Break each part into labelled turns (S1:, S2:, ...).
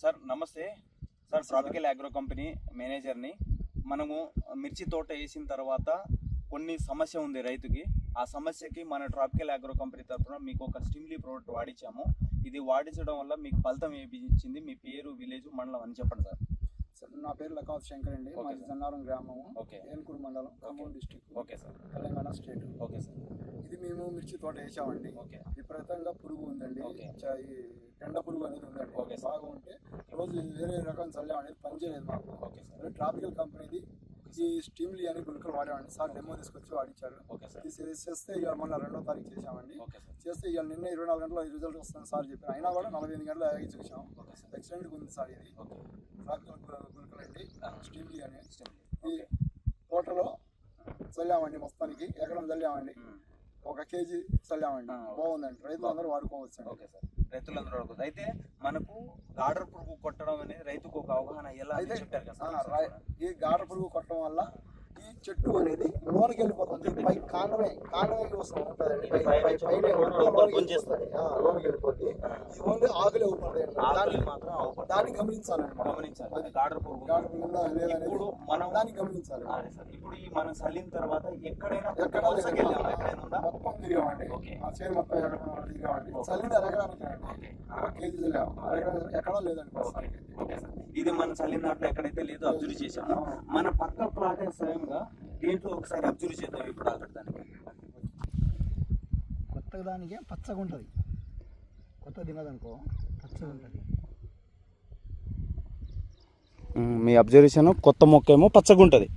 S1: Sir నమస్తే. Sir tropical agro company మేనేజర్ని. మనము మిర్చి తోట వేసిన తర్వాత కొన్ని సమస్య ఉంది రైతుకి. ఆ సమస్యకి మన ట్రాపికల్ అగ్రో కంపెనీ తరఫున మీకు ఒక స్టిమ్లీ ప్రోడక్ట్ వాడించాము ఇది వాడించడం వల్ల మీకు ఫలితం ఏమిచ్చింది మీ పేరు విలేజ్ మండలం అని చెప్పండి సార్.
S2: నా పేరు లకాత్ శంకర్ అండి. మాది. జన్నారం గ్రామము
S1: ఓకే.
S2: ఏనుకూరు మండలం Khammam district
S1: okay sir.
S2: Telangana state.
S1: Okay sir.
S2: ఇది మేము మిర్చి తోట వేసామండి. విపరీతంగా పురుగు ఉందండి. పెండ పురుగు అనేది ఉందండి. బాగా ఉంటే రోజు వేరే రకం చల్లామనేది పనిచేయలేదు మాకు.
S1: Okay sir.
S2: ట్రాపికల్ కంపెనీది ఈ స్టీమ్లీ అని గుళికలు వాడామండి సార్ డెమో తీసుకొచ్చి చే- చేస్తే ఇవాళ మొన్న రెండో తారీఖు చేసామండి చేస్తే ఇవాళ నిన్న ఇరవై నాలుగు గంటల రిజల్ట్ వస్తుంది సార్ చెప్పారు. అయినా కూడా నలభై ఎనిమిది గంటలు ఆగి చూసాం ఎక్సలెంట్గా ఉంది సార్ ఇది. గుళికలు అండి
S1: ఆ.
S2: స్టీమ్లీ అని. ఈ తోటలో చల్లామండి మొత్తానికి. ఎకరం చల్లామండి. ఒక కేజీ చల్లామండి. బాగుందండి. రైతులందరూ వాడుకోవచ్చు అండి
S1: ఓకే సార్. రైతులందరూ అడుగుతుంది అయితే మనకు గాడర్ పురుగు కొట్టడం అనేది రైతుకు ఒక అవగాహన ఎలా
S2: అయితే ఈ గాఢ పురుగు కొట్టడం వల్ల ఈ చెట్టు అనేది లోనికి వెళ్ళిపోతుంది పై కాండమే కాండమే వస్తూ ఉంటుందండి లోనికి. వెళ్ళిపోతుంది. ఓన్లీ ఆకులే
S1: మాత్రం.
S2: దాన్ని.
S1: గమనించాలి. గాడర్ పురుగు. ఇప్పుడు మనం
S2: దాన్ని గమనించాలి.
S1: ఇప్పుడు ఈ మనం చల్లిన తర్వాత ఎక్కడైనా
S2: ఎక్కడ మొత్తం తిరిగామండి. ఆ చేను మొత్తం తిరిగామండి. కేజీ లేదండి
S1: ఓకే. సార్. ఇది మనం చల్లిన దాంట్లో ఎక్కడైతే లేదో అబ్జర్వ్ చేసాము మన పక్క ప్లాట్ స్వయంగా దీంట్లో ఒకసారి అబ్జర్వ్ చేద్దాం ఇప్పుడు అక్కడ దానికి?
S2: కొత్తగా దానికి పచ్చగా ఉంటుంది కొత్త తినదనుకో పచ్చగా ఉంటుంది.
S1: మీ అబ్జర్వేషన్ కొత్త మొక్క ఏమో పచ్చగా ఉంటుంది.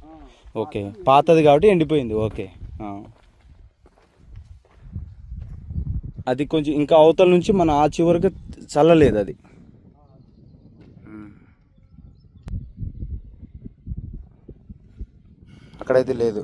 S1: ఓకే పాతది కాబట్టి ఎండిపోయింది ఓకే. అది కొంచెం ఇంకా అవతల నుంచి మన ఆ చివరికి చల్లలేదు అది. అక్కడైతే లేదు.